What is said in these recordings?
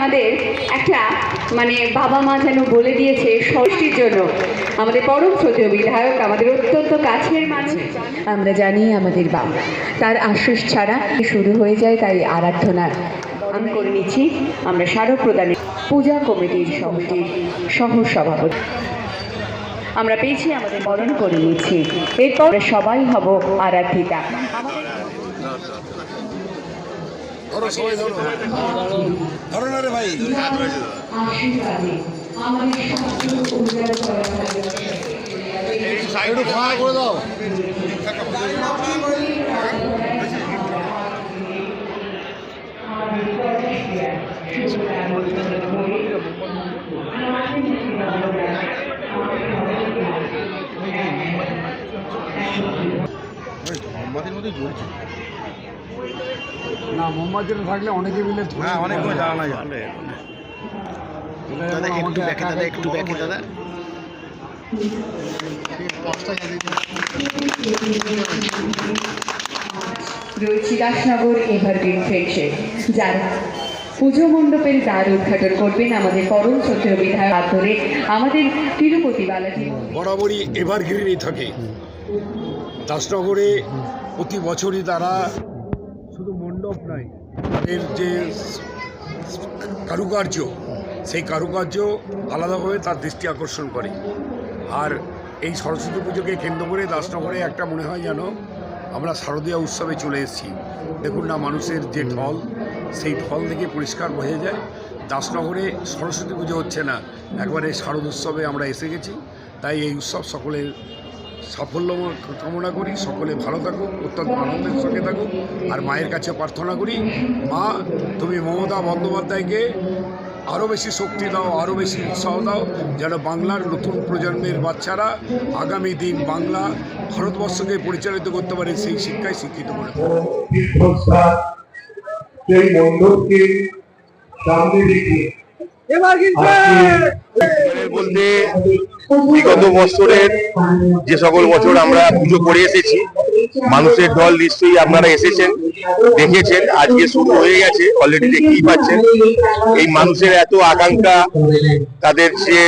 আমাদের একটা মানে বাবা মা যেন বলে দিয়েছে ষষ্ঠীর জন্য। আমাদের পরম শ্রদ্ধেয় বিধায়ক, আমাদের অত্যন্ত কাছের মানুষ, আমরা জানি আমাদের বাবা। তার আশ্বাস ছাড়া শুরু হয়ে যায় তাই আরাধনা আমি করে নিচ্ছি। আমরা স্মারক প্রদানে পূজা কমিটির সমিতির সহ সভাপতি আমরা পেয়েছি, আমাদের বরণ করে নিচ্ছি। এরপর সবাই হব আরাধিতা। ধরো সবাই ধরো। ধরো না রে ভাই। আমাদের। একটু ফাঁকা করে দাও। মোমবাতির মধ্যে জ্বলছে না মোমবাতি থাকলে অনেকে মিলে হ্যাঁ অনেকগুলো জ্বালানো যায়। এটা একটু ব্যাকে দাদা একটু ব্যাকে দাদা। রয়েছে দাসনগর এভারগ্রিন ফ্রেন্ডশিপ যার পুজো মণ্ডপের দ্বার উদ্ঘাটন করবেন আমাদের পরম শ্রদ্ধেয় বিধায়ক ধরে আমাদের তিরুপতি বালাজি। বরাবরই এভারগ্রিনই থাকে। দাসনগরে প্রতি বছরই তারা তাদের যে কারুকার্য, সেই কারুকার্য আলাদাভাবে তার দৃষ্টি আকর্ষণ করে। আর এই সরস্বতী পুজোকে কেন্দ্র করে দাসনগরে একটা মনে হয় যেন আমরা শারদীয় উৎসবে চলে এসেছি। দেখুন না, মানুষের যে ঢল, সেই ঢল থেকে পরিষ্কার বোঝা যায়। দাসনগরে সরস্বতী পুজো হচ্ছে না, একবারে শারদ উৎসবে আমরা এসে গেছি। তাই এই উৎসব সকলের সাফল্য কামনা করি। সকলে ভালো থাকুক অত্যন্ত আনন্দের সঙ্গে থাকুক। আর মায়ের কাছে প্রার্থনা করি মা তুমি মমতা বন্দ্যোপাধ্যায়কে আরও বেশি শক্তি দাও আরও বেশি উৎসাহ দাও যেন বাংলার নতুন প্রজন্মের বাচ্চারা আগামী দিন বাংলা ভারতবর্ষকে পরিচালিত করতে পারে সেই শিক্ষায় শিক্ষিত করে। তীর্থস্থান সেই মণ্ডপকে সামনে রেখে বলতে বিগত বছরের যে সকল বছর আমরা পুজো করে এসেছি, মানুষের দল নিশ্চয়ই আপনারা এসেছেন, দেখেছেন, আজকে শুরু হয়ে গেছে অলরেডি দেখতেই পাচ্ছেন। এই মানুষের এত আকাঙ্ক্ষা, তাদের যে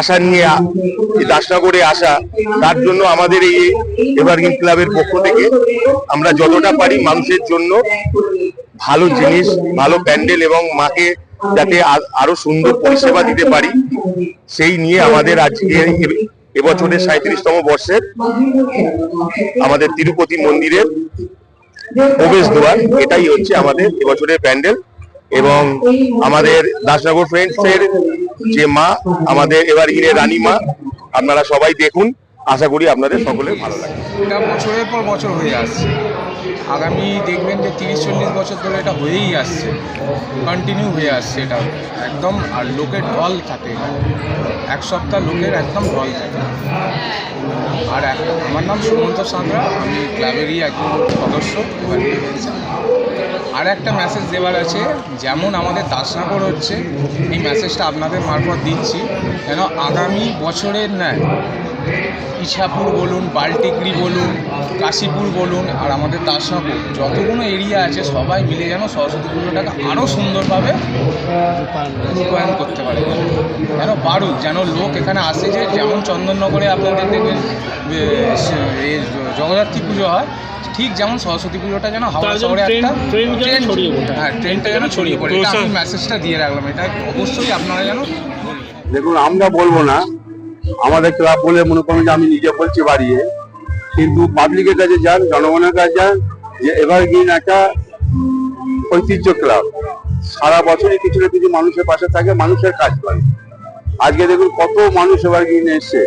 আশা নিয়ে এই দাসনগরে আসা, তার জন্য আমাদের এই এভারগ্রিন ক্লাবের পক্ষ থেকে আমরা যতটা পারি মানুষের জন্য ভালো জিনিস, ভালো প্যান্ডেল এবং মাকে যাতে আরও সুন্দর পরিষেবা দিতে পারি। সেই নিয়ে আমাদের আজকে এবছরের সাঁত্রিশতম বর্ষের আমাদের তিরুপতি মন্দিরের প্রবেশ দ্বার এটাই হচ্ছে আমাদের এবছরের প্যান্ডেল এবং আমাদের দাসনগর ফ্রেন্ডসের যে মা, আমাদের এবার ইরে রানী মা আপনারা সবাই দেখুন। আশা করি আপনাদের সকলে ভালো লাগে এটা বছরের পর বছর হয়ে আসছে। আগামী দেখবেন যে তিরিশ, চল্লিশ বছর ধরে এটা হয়েই আসছে। কন্টিনিউ হয়ে আসছে এটা। একদম, আর লোকের ঢল থাকে। এক সপ্তাহ লোকের একদম ঢল থাকে। আর আমার নাম সুমন্ত সাঁতরা। আমি ক্লাবেরই একজন সদস্য। আর একটা মেসেজ দেওয়ার আছে, যেমন আমাদের দাসনগর হচ্ছে, এই মেসেজটা আপনাদের মারফত দিচ্ছি। যেন আগামী বছরের ন্যায় ইছাপুর বলুন বাল্টিকরি বলুন কাশীপুর বলুন আর আমাদের দাসনগর যতগুলো এরিয়া আছে সবাই মিলে যেন সরস্বতী পুজোটাকে আরও সুন্দরভাবে রূপায়ণ করতে পারে। যেন পারুক যেন লোক এখানে আসে যে যেমন চন্দননগরে আপনাদের দেখবেন জগদ্ধাত্রী পুজো হয় ঠিক যেমন সরস্বতী পুজোটা যেন হাওড়া শহরে একটা ট্রেন হ্যাঁ ট্রেনটা যেন ছড়িয়ে পড়ে। এটা আমি মেসেজটা দিয়ে রাখলাম। এটা অবশ্যই আপনারা যেন দেখুন আমরা বলব না আমাদের ক্লাব বলে মনে করুন যে আমি নিজে বলছি বাড়িয়ে। কিন্তু পাবলিকের কাছে যান, জনগণের কাছে যান, যে এভারগ্রিন একটা ঐতিহ্য ক্লাব। সারা বছরই কিছু না কিছু মানুষের পাশে থাকে, মানুষের কাজ করে। আজকে দেখুন কত মানুষ এবার এভারগ্রিনে এসছে।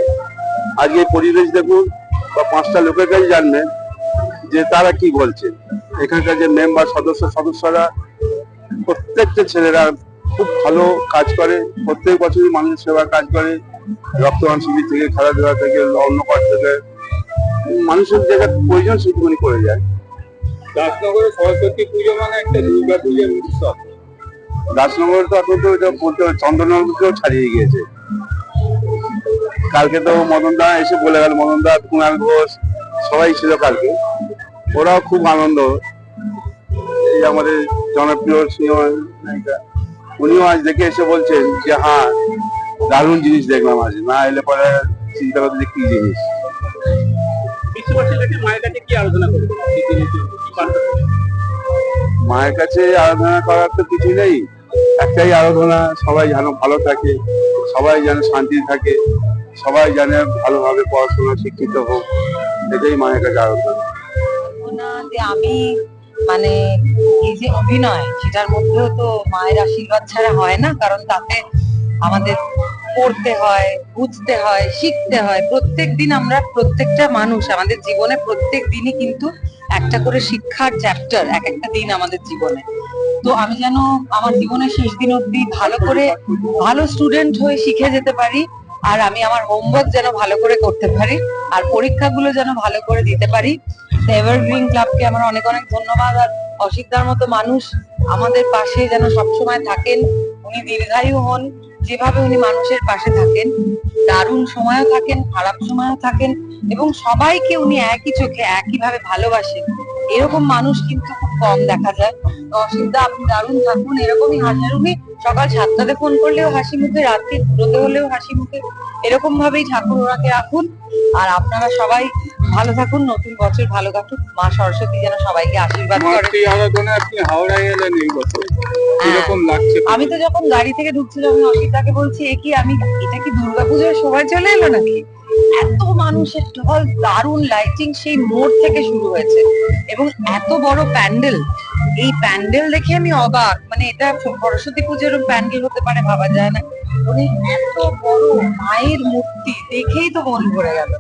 আজকে পরিবেশ দেখুন, বা পাঁচটা লোকের কাছে জানবেন যে তারা কি বলছে। এখানকার যে মেম্বার সদস্য, সদস্যরা, প্রত্যেকটা ছেলেরা খুব ভালো কাজ করে, প্রত্যেক বছরই মানুষের সেবার কাজ করে। রক্তদান শিবির থেকে খেলাধুলা থেকে অন্য কাজ থেকে মানুষের যেটা প্রয়োজন সেটুকুনি করে যায়। দাসনগরে সরস্বতী পুজো মানে একটা দুর্গা পুজোর উৎসব। দাসনগর তো এখন তো এটা বলতে হবে চন্দ্রনগরকেও ছাড়িয়ে গিয়েছে। কালকে তো মদন দা এসে বলে গেল মদন দা কুণাল ঘোষ সবাই ছিল কালকে। ওরাও খুব আনন্দ। এই আমাদের জনপ্রিয় সিনেমা নায়িকা উনিও আজ দেখে এসে বলছেন যে হ্যাঁ দারুণ জিনিস দেখলাম আজ। না এলে পরে চিন্তা করতে যে কি জিনিস? মায়ের কাছে আরাধনা করার তো কিছু নেই। একটাই আরাধনা সবাই যেন ভালো থাকে সবাই যেন শান্তি থাকে সবাই যেন ভালোভাবে পড়াশোনা শিক্ষিত হোক এটাই মায়ের কাছে আরাধনা আমি মানে এই যে অভিনয় সেটার মধ্যেও তো মায়ের আশীর্বাদ ছাড়া হয় না কারণ তাতে আমাদের পড়তে হয়, বুঝতে হয়, শিখতে হয়। প্রত্যেক দিন আমরা প্রত্যেকটা মানুষ, আমাদের জীবনে প্রত্যেক দিনই কিন্তু একটা করে শিক্ষার চ্যাপ্টার এক একটা দিন আমাদের জীবনে। তো আমি যেন আমার জীবনের শেষ দিন অব্দি ভালো করে, ভালো স্টুডেন্ট হয়ে শিখে যেতে পারি, আর আমি আমার হোমওয়ার্ক যেন ভালো করে করতে পারি, আর পরীক্ষাগুলো যেন ভালো করে দিতে পারি। এভারগ্রিন ক্লাবকে আমার অনেক অনেক ধন্যবাদ, আর অসিকদার মতো মানুষ আমাদের পাশে যেন সবসময় থাকেন, উনি দীর্ঘায়ু হন। যেভাবে উনি মানুষের পাশে থাকেন, দারুণ সময়ও থাকেন, খারাপ সময়ও থাকেন এবং সবাইকে উনি একই চোখে একইভাবে ভালোবাসেন। এরকম মানুষ কিন্তু খুব কম দেখা যায়। অসিকদা আপনি দারুণ থাকুন, এরকমই হাজারুনি সকাল সাতটাতে ফোন করলেও হাসি মুখে, রাত্রি দুটোতে হলেও হাসি মুখে। এরকম ভাবেই ঠাকুর ওনাকে রাখুন। আর আপনারা সবাই ভালো থাকুন, নতুন বছর ভালো কাটুক। মা সরস্বতী যেন সবাইকে আশীর্বাদ করে। আপনি হাওড়ায় এলেন এই বছর। কীরকম লাগছে আমি তো যখন গাড়ি থেকে ঢুকছিলাম আমি অসিতাকে বলছি, এ কি আমি, এটা কি দুর্গাপুজোর সময় চলে এলো নাকি? এত মানুষের ঢল, দারুণ লাইটিং সেই মোড় থেকে শুরু হয়েছে। এবং এত বড় প্যান্ডেল, এই প্যান্ডেল দেখে আমি অবাক। মানে এটা সরস্বতী পুজোর প্যান্ডেল হতে পারে, ভাবা যায় না। মানে এত বড় মায়ের মূর্তি দেখেই তো মন ভরে গেল।